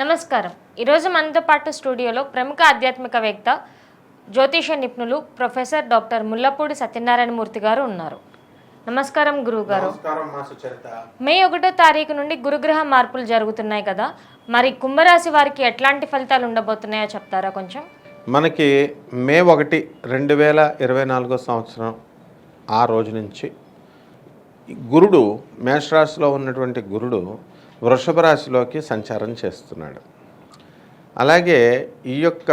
నమస్కారం. ఈరోజు మనతో పాటు స్టూడియోలో ప్రముఖ ఆధ్యాత్మికవేత్త జ్యోతిష నిపుణులు ప్రొఫెసర్ డాక్టర్ ముల్లపూడి సత్యనారాయణ మూర్తి గారు ఉన్నారు. నమస్కారం మా సుచరిత. మే ఒకటో తారీఖు నుండి గురుగ్రహ మార్పులు జరుగుతున్నాయి కదా. మరి కుంభరాశి వారికి ఎట్లాంటి ఫలితాలు ఉండబోతున్నాయో చెప్తారా కొంచెం? మనకి మే ఒకటి రెండు వేల ఇరవై నాలుగో సంవత్సరం ఆ రోజు నుంచి గురుడు మేషరాశిలో ఉన్నటువంటి గురుడు వృషభ రాశిలోకి సంచారం చేస్తున్నాడు. అలాగే ఈ యొక్క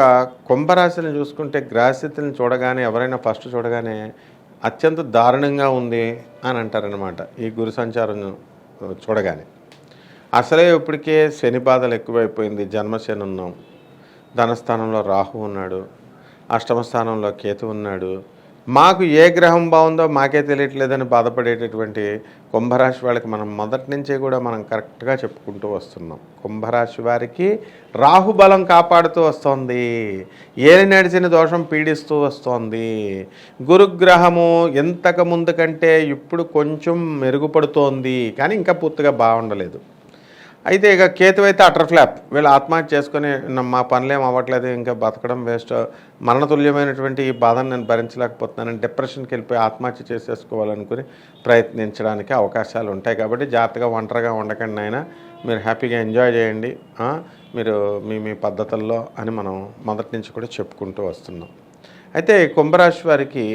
కుంభరాశిని చూసుకుంటే గ్రహస్థితిని చూడగానే ఎవరైనా ఫస్ట్ చూడగానే అత్యంత దారుణంగా ఉంది అని అంటారనమాట ఈ గురు సంచారం చూడగానే. అసలే ఇప్పటికే శని బాధలు ఎక్కువైపోయింది. జన్మశని ఉన్నాం ధనస్థానంలో రాహు ఉన్నాడు అష్టమ స్థానంలో కేతు ఉన్నాడు మాకు ఏ గ్రహం బాగుందో మాకే తెలియట్లేదని బాధపడేటటువంటి కుంభరాశి వాళ్ళకి మనం మొదటి నుంచే కూడా మనం కరెక్ట్గా చెప్పుకుంటూ వస్తున్నాం. కుంభరాశి వారికి రాహుబలం కాపాడుతూ వస్తోంది. ఏలి నడిచిన దోషం పీడిస్తూ వస్తోంది. గురుగ్రహము ఇంతకు ముందు కంటే ఇప్పుడు కొంచెం మెరుగుపడుతోంది. కానీ ఇంకా పూర్తిగా బాగుండలేదు. అయితే ఇక కేతు అయితే అటర్ ఫ్లాప్ వీళ్ళు ఆత్మహత్య చేసుకొని మా పనులేం అవ్వట్లేదు ఇంకా బతకడం వేస్ట్ మరణతుల్యమైనటువంటి ఈ బాధను నేను భరించలేకపోతున్నాను. డిప్రెషన్కి వెళ్ళిపోయి ఆత్మహత్య చేసేసుకోవాలనుకుని ప్రయత్నించడానికి అవకాశాలు ఉంటాయి కాబట్టి జాగ్రత్తగా ఒంటరిగా ఉండకండి అయినా మీరు హ్యాపీగా ఎంజాయ్ చేయండి. మీరు మీ మీ పద్ధతుల్లో అని మనం మొదటి నుంచి కూడా చెప్పుకుంటూ వస్తున్నాం. అయితే కుంభరాశి వారికి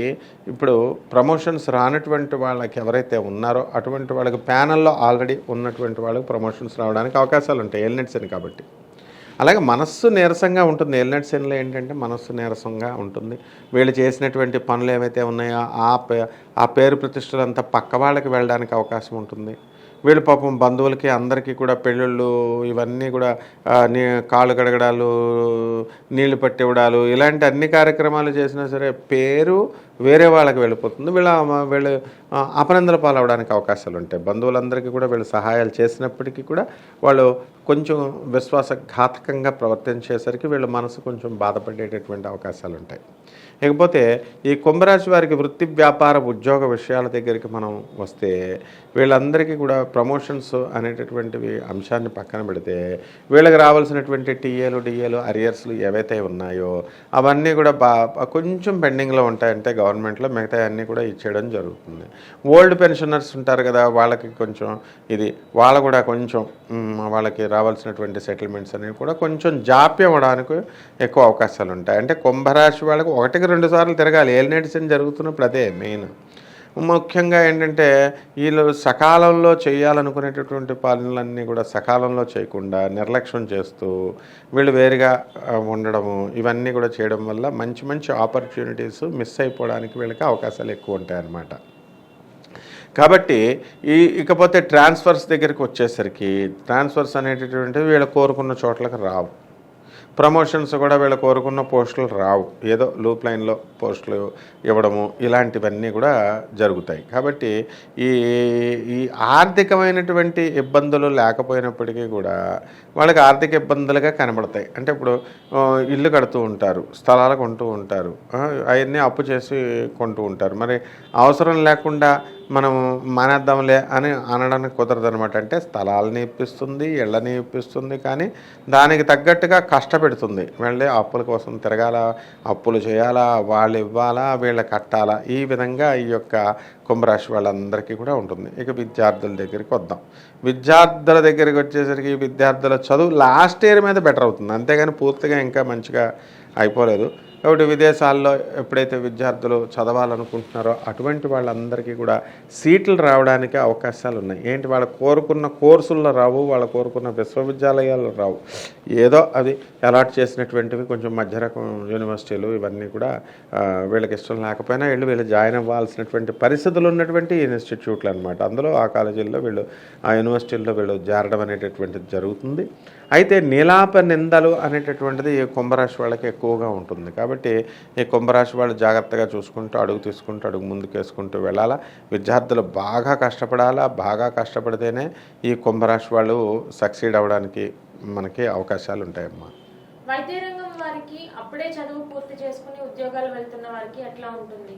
ఇప్పుడు ప్రమోషన్స్ రానటువంటి వాళ్ళకి ఎవరైతే ఉన్నారో అటువంటి వాళ్ళకి ప్యానల్లో ఆల్రెడీ ఉన్నటువంటి వాళ్ళకి ప్రమోషన్స్ రావడానికి అవకాశాలు ఉంటాయి. ఎల్నెట్స్ అని కాబట్టి. అలాగే మనస్సు నీరసంగా ఉంటుంది. ఎల్నెట్ శనిలో ఏంటంటే మనస్సు నీరసంగా ఉంటుంది. వీళ్ళు చేసినటువంటి పనులు ఏవైతే ఉన్నాయో ఆ పే ఆ పేరు ప్రతిష్టలంతా పక్క వాళ్ళకి వెళ్ళడానికి అవకాశం ఉంటుంది. వీళ్ళు పాపం బంధువులకి అందరికీ కూడా పెళ్ళిళ్ళు ఇవన్నీ కూడా నీ కాళ్ళు కడగడాలు నీళ్ళు పట్టివ్వడాలు ఇలాంటి అన్ని కార్యక్రమాలు చేసినా సరే పేరు వేరే వాళ్ళకి వెళ్ళిపోతుంది. వీళ్ళ వీళ్ళు అపనందల పాలవడానికి అవకాశాలు ఉంటాయి బంధువులందరికీ కూడా వీళ్ళు సహాయాలు చేసినప్పటికీ కూడా వాళ్ళు కొంచెం విశ్వాసఘాతకంగా ప్రవర్తించేసరికి వీళ్ళ మనసు కొంచెం బాధపడేటటువంటి అవకాశాలు ఉంటాయి ఇకపోతే ఈ కుంభరాశి వారికి వృత్తి వ్యాపార ఉద్యోగ విషయాల దగ్గరికి మనం వస్తే వీళ్ళందరికీ కూడా ప్రమోషన్స్ అనేటటువంటివి అంశాన్ని పక్కన పెడితే వీళ్ళకి రావాల్సినటువంటి టీఏలు డిఏలు అరియర్స్లు ఏవైతే ఉన్నాయో అవన్నీ కూడా బా కొంచెం పెండింగ్లో ఉంటాయంటే గవర్నమెంట్లో మిగతా అన్నీ కూడా ఇచ్చేయడం జరుగుతుంది. ఓల్డ్ పెన్షనర్స్ ఉంటారు కదా వాళ్ళకి కొంచెం ఇది వాళ్ళ కూడా కొంచెం వాళ్ళకి రావాల్సినటువంటి సెటిల్మెంట్స్ అనేవి కూడా కొంచెం జాప్యం అవడానికి ఎక్కువ అవకాశాలు ఉంటాయి. అంటే కుంభరాశి వాళ్ళకి ఒకటికి రెండు సార్లు తిరగాలి. ఏలినేటిసన్ జరుగుతున్నప్పుడు అదే మెయిన్. ముఖ్యంగా ఏంటంటే వీళ్ళు సకాలంలో చేయాలనుకునేటటువంటి పనులన్నీ కూడా సకాలంలో చేయకుండా నిర్లక్ష్యం చేస్తూ వీళ్ళు వేరుగా ఉండడము ఇవన్నీ కూడా చేయడం వల్ల మంచి మంచి ఆపర్చునిటీస్ మిస్ అయిపోవడానికి వీళ్ళకి అవకాశాలు ఎక్కువ ఉంటాయన్నమాట. కాబట్టి ఈ ఇకపోతే ట్రాన్స్ఫర్స్ దగ్గరికి వచ్చేసరికి ట్రాన్స్ఫర్స్ అనేటటువంటివి వీళ్ళు కోరుకున్న చోట్లకు రావు. ప్రమోషన్స్ కూడా వీళ్ళు కోరుకున్న పోస్టులు రావు. ఏదో లూప్ లైన్లో పోస్టులు ఇవ్వడము ఇలాంటివన్నీ కూడా జరుగుతాయి. కాబట్టి ఈ ఈ ఆర్థికమైనటువంటి ఇబ్బందులు లేకపోయినప్పటికీ కూడా వాళ్ళకి ఆర్థిక ఇబ్బందులుగా కనబడతాయి. అంటే ఇప్పుడు ఇల్లు కడుతూ ఉంటారు స్థలాలు కొంటూ ఉంటారు అవన్నీ అప్పు చేసి కొంటూ ఉంటారు. మరి అవసరం లేకుండా మనం మానేద్దాంలే అని అనడానికి కుదరదు అనమాట అంటే స్థలాలని ఇప్పిస్తుంది ఇళ్ళని ఇప్పిస్తుంది కానీ దానికి తగ్గట్టుగా కష్టపెడుతుంది. వెళ్ళి అప్పుల కోసం తిరగాల అప్పులు చేయాలా వాళ్ళు ఇవ్వాలా వీళ్ళ కట్టాలా ఈ విధంగా ఈ యొక్క కుంభరాశి వాళ్ళందరికీ కూడా ఉంటుంది. ఇక విద్యార్థుల దగ్గరికి వద్దాం. విద్యార్థుల దగ్గరికి వచ్చేసరికి విద్యార్థుల చదువు లాస్ట్ ఇయర్ మీద బెటర్ అవుతుంది. అంతేగాని పూర్తిగా ఇంకా మంచిగా అయిపోలేదు. కాబట్టి విదేశాల్లో ఎప్పుడైతే విద్యార్థులు చదవాలనుకుంటున్నారో అటువంటి వాళ్ళందరికీ కూడా సీట్లు రావడానికి అవకాశాలు ఉన్నాయి. ఏంటి? వాళ్ళు కోరుకున్న కోర్సుల్లో రావు వాళ్ళు కోరుకున్న విశ్వవిద్యాలయాలు రావు. ఏదో అది అలాట్ చేసినటువంటివి కొంచెం మధ్య రకం యూనివర్సిటీలు ఇవన్నీ కూడా వీళ్ళకి ఇష్టం లేకపోయినా వీళ్ళు వీళ్ళు జాయిన్ అవ్వాల్సినటువంటి పరిస్థితులు ఉన్నటువంటి ఇన్స్టిట్యూట్లు అనమాట అందులో ఆ కాలేజీల్లో వీళ్ళు ఆ యూనివర్సిటీల్లో వీళ్ళు జారడం అనేటటువంటిది జరుగుతుంది. అయితే నీలాప నిందలు అనేటటువంటిది ఈ కుంభరాశి వాళ్ళకి ఎక్కువగా ఉంటుంది. కాబట్టి ఈ కుంభరాశి వాళ్ళు జాగ్రత్తగా చూసుకుంటూ అడుగు తీసుకుంటూ అడుగు ముందుకు వేసుకుంటూ వెళ్ళాలా? విద్యార్థులు బాగా కష్టపడాలా? బాగా కష్టపడితేనే ఈ కుంభరాశి వాళ్ళు సక్సీడ్ అవ్వడానికి మనకి అవకాశాలు ఉంటాయమ్మా వైద్య రంగం వారికి అప్పుడే చదువు పూర్తి చేసుకుని ఉద్యోగాలు వెళ్తున్న వారికి ఎట్లా ఉంటుంది?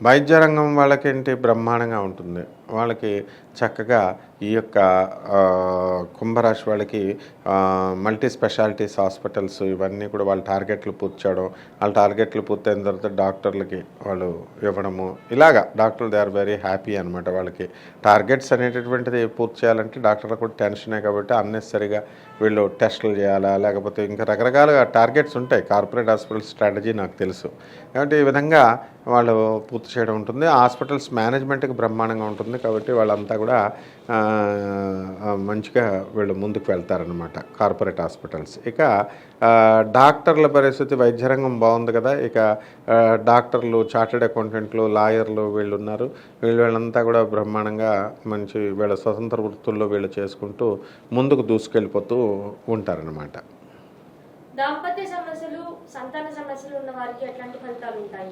వైద్య రంగం వాళ్ళకేంటి బ్రహ్మాండంగా ఉంటుంది. వాళ్ళకి చక్కగా ఈ యొక్క కుంభరాశి వాళ్ళకి మల్టీ స్పెషాలిటీస్ హాస్పిటల్స్ ఇవన్నీ కూడా వాళ్ళ టార్గెట్లు పూర్తి చేయడం వాళ్ళ టార్గెట్లు పూర్తయిన తర్వాత డాక్టర్లకి వాళ్ళు ఇవ్వడము. ఇలాగా డాక్టర్లు దే ఆర్ వెరీ హ్యాపీ అనమాట వాళ్ళకి. టార్గెట్స్ అనేటటువంటిది పూర్తి చేయాలంటే డాక్టర్లకు కూడా టెన్షనే కాబట్టి అన్నెసరిగా వీళ్ళు టెస్టులు చేయాలా లేకపోతే ఇంకా రకరకాలుగా టార్గెట్స్ ఉంటాయి. కార్పొరేట్ హాస్పిటల్ స్ట్రాటజీ నాకు తెలుసు. కాబట్టి ఈ విధంగా వాళ్ళు పూర్తి చేయడం ఉంటుంది. హాస్పిటల్స్ మేనేజ్మెంట్కి బ్రహ్మాండంగా ఉంటుంది. కాబట్టి వాళ్ళంతా కూడా మంచిగా వీళ్ళు ముందుకు వెళ్తారనమాట కార్పొరేట్ హాస్పిటల్స్. ఇక డాక్టర్ల పరిస్థితి వైద్య రంగం బాగుంది కదా ఇక డాక్టర్లు చార్టెడ్ అకౌంటెంట్లు లాయర్లు వీళ్ళు ఉన్నారు వీళ్ళు వీళ్ళంతా కూడా బ్రహ్మాండంగా మంచి వీళ్ళ స్వతంత్ర వృత్తుల్లో వీళ్ళు చేసుకుంటూ ముందుకు దూసుకెళ్ళిపోతూ ఉంటారనమాట దాంపత్య సమస్యలు సంతాన సమస్యలు ఉన్న వారికి ఎట్లాంటి ఫలితాలు ఉంటాయి?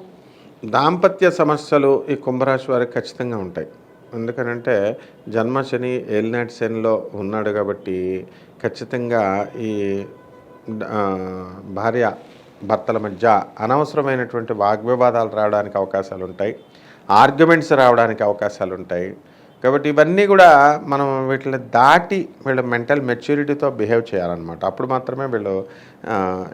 దాంపత్య సమస్యలు ఈ కుంభరాశి వారికి ఖచ్చితంగా ఉంటాయి. ఎందుకనంటే జన్మ శని ఏలినాటి శనిలో ఉన్నాడు కాబట్టి ఖచ్చితంగా ఈ భార్య భర్తల మధ్య అనవసరమైనటువంటి వాగ్వివాదాలు రావడానికి అవకాశాలు ఉంటాయి ఆర్గ్యుమెంట్స్ రావడానికి అవకాశాలు ఉంటాయి కాబట్టి ఇవన్నీ కూడా మనం వీటిని దాటి వీళ్ళు మెంటల్ మెచ్యూరిటీతో బిహేవ్ చేయాలన్నమాట. అప్పుడు మాత్రమే వీళ్ళు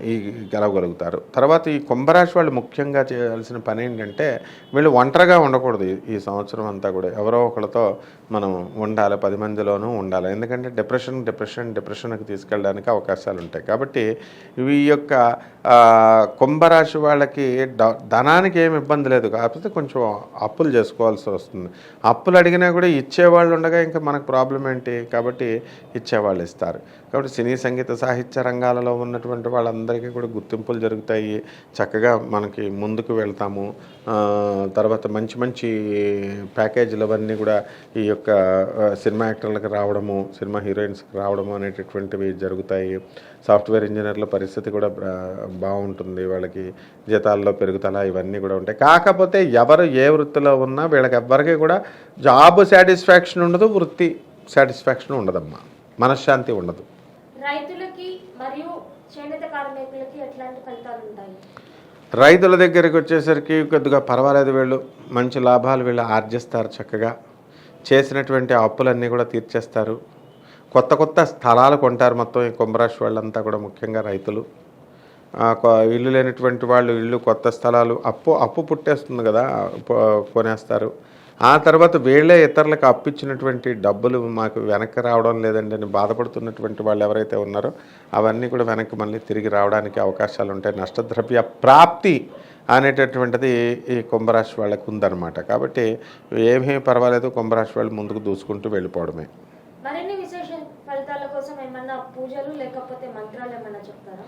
ఈ గెలవగలుగుతారు. తర్వాత ఈ కుంభరాశి వాళ్ళు ముఖ్యంగా చేయాల్సిన పని ఏంటంటే వీళ్ళు ఒంటరిగా ఉండకూడదు ఈ- సంవత్సరం అంతా కూడా. ఎవరో ఒకరితో మనం ఉండాలి పది మందిలోనూ ఉండాలి. ఎందుకంటే డిప్రెషన్ డిప్రెషన్ డిప్రెషన్కి తీసుకెళ్ళడానికి అవకాశాలు ఉంటాయి. కాబట్టి ఇవి ఈ యొక్క కుంభరాశి వాళ్ళకి ధనానికి ఏమి ఇబ్బంది లేదు. కాకపోతే కొంచెం అప్పులు చేసుకోవాల్సి వస్తుంది. అప్పులు అడిగినా కూడా ఇచ్చేవాళ్ళు ఉండగా ఇంకా మనకు ప్రాబ్లం ఏంటి? కాబట్టి ఇచ్చేవాళ్ళు ఇస్తారు. కాబట్టి సినీ సంగీత సాహిత్య రంగాలలో ఉన్నటువంటి వాళ్ళందరికీ కూడా గుర్తింపులు జరుగుతాయి. చక్కగా మనకి ముందుకు వెళ్తాము. తర్వాత మంచి మంచి ప్యాకేజీలు అవన్నీ కూడా ఈ యొక్క సినిమా యాక్టర్లకు రావడము సినిమా హీరోయిన్స్కి రావడము అనేటటువంటివి జరుగుతాయి. సాఫ్ట్వేర్ ఇంజనీర్ల పరిస్థితి కూడా బాగుంటుంది వాళ్ళకి. జీతాల్లో పెరుగుదల ఇవన్నీ కూడా ఉంటాయి. కాకపోతే ఎవరు ఏ వృత్తిలో ఉన్నా వీళ్ళకి ఎవ్వరికీ కూడా జాబ్ సాటిస్ఫాక్షన్ ఉండదు వృత్తి సాటిస్ఫాక్షన్ ఉండదమ్మా. మనశ్శాంతి ఉండదు. రైతులకి మరియు చేనేత కార్మికులకి ఎట్లాంటి ఫలితాలు ఉంటాయి? రైతుల దగ్గరికి వచ్చేసరికి కొద్దిగా పర్వాలేదు వీళ్ళు. మంచి లాభాలు వీళ్ళు ఆర్జిస్తారు చక్కగా. చేసినటువంటి అప్పులన్నీ కూడా తీర్చేస్తారు. కొత్త కొత్త స్థలాలు కొంటారు మొత్తం ఈ కుంభరాశి వాళ్ళంతా కూడా ముఖ్యంగా రైతులు. ఇల్లు లేనటువంటి వాళ్ళు ఇల్లు కొత్త స్థలాలు అప్పు అప్పు పుట్టేస్తుంది కదా కొనేస్తారు. ఆ తర్వాత వీళ్ళే ఇతరులకు అప్పించినటువంటి డబ్బులు మాకు వెనక్కి రావడం లేదండి అని బాధపడుతున్నటువంటి వాళ్ళు ఎవరైతే ఉన్నారో అవన్నీ కూడా వెనక్కి మళ్ళీ తిరిగి రావడానికి అవకాశాలు ఉంటాయి. నష్టద్రవ్య ప్రాప్తి అనేటటువంటిది ఈ కుంభరాశి వాళ్ళకు ఉందన్నమాట. కాబట్టి ఏమీ పర్వాలేదు కుంభరాశి వాళ్ళు ముందుకు దూసుకుంటూ వెళ్ళిపోవడమే. మరిన్ని విశేష ఫలితాల కోసం ఏమన్నా పూజలు లేకపోతే మంత్రాలు ఏమన్నా చెప్తారా?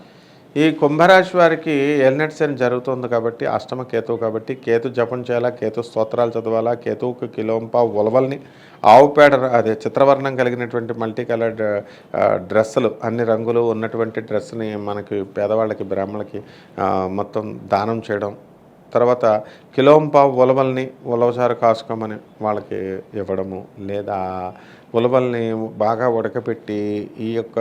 ఈ కుంభరాశి వారికి ఎల్నెట్ శని జరుగుతుంది కాబట్టి అష్టమ కేతువు కాబట్టి కేతు జపం చేయాలా కేతు స్తోత్రాలు చదవాలా కేతువుకి కిలోంప ఉలవల్ని ఆవు పేడ అదే చిత్రవర్ణం కలిగినటువంటి మల్టీ కలర్ డ్రెస్సులు అన్ని రంగులు ఉన్నటువంటి డ్రెస్ని మనకి పేదవాళ్ళకి బ్రాహ్మణులకి మొత్తం దానం చేయడం తర్వాత కిలోంప ఉలవల్ని ఉలవచారు కాసుకోమని వాళ్ళకి ఇవ్వడము లేదా ఉలవల్ని బాగా ఉడకపెట్టి ఈ యొక్క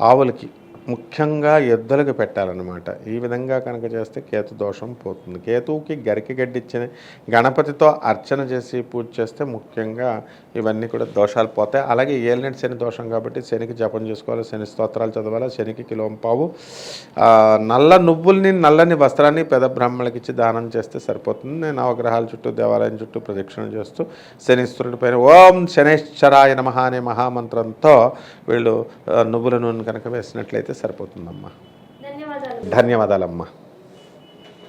ఆవులకి ముఖ్యంగా ఎద్దులకు పెట్టాలన్నమాట. ఈ విధంగా కనుక చేస్తే కేతు దోషం పోతుంది. కేతువుకి గరికి గడ్డిచ్చిన గణపతితో అర్చన చేసి పూజ చేస్తే ముఖ్యంగా ఇవన్నీ కూడా దోషాలు పోతాయి. అలాగే ఏలినటి శని దోషం కాబట్టి శనికి జపం చేసుకోవాలి శని స్తోత్రాలు చదవాలి శనికి కిలోంపావు నల్ల నువ్వుల్ని నల్లని వస్త్రాన్ని పెద బ్రాహ్మణులకి ఇచ్చి దానం చేస్తే సరిపోతుంది. నేను నవగ్రహాల చుట్టూ దేవాలయం చుట్టూ ప్రదక్షిణ చేస్తూ శనిశ్వరుడి పైన ఓం శనేశ్వరాయ నమః అనే మహామంత్రంతో వీళ్ళు నువ్వుల నూనె కనుక వేసినట్లయితే సరిపోతుందమ్మా. ధన్యవాదాలు. ధన్యవాదాలమ్మా.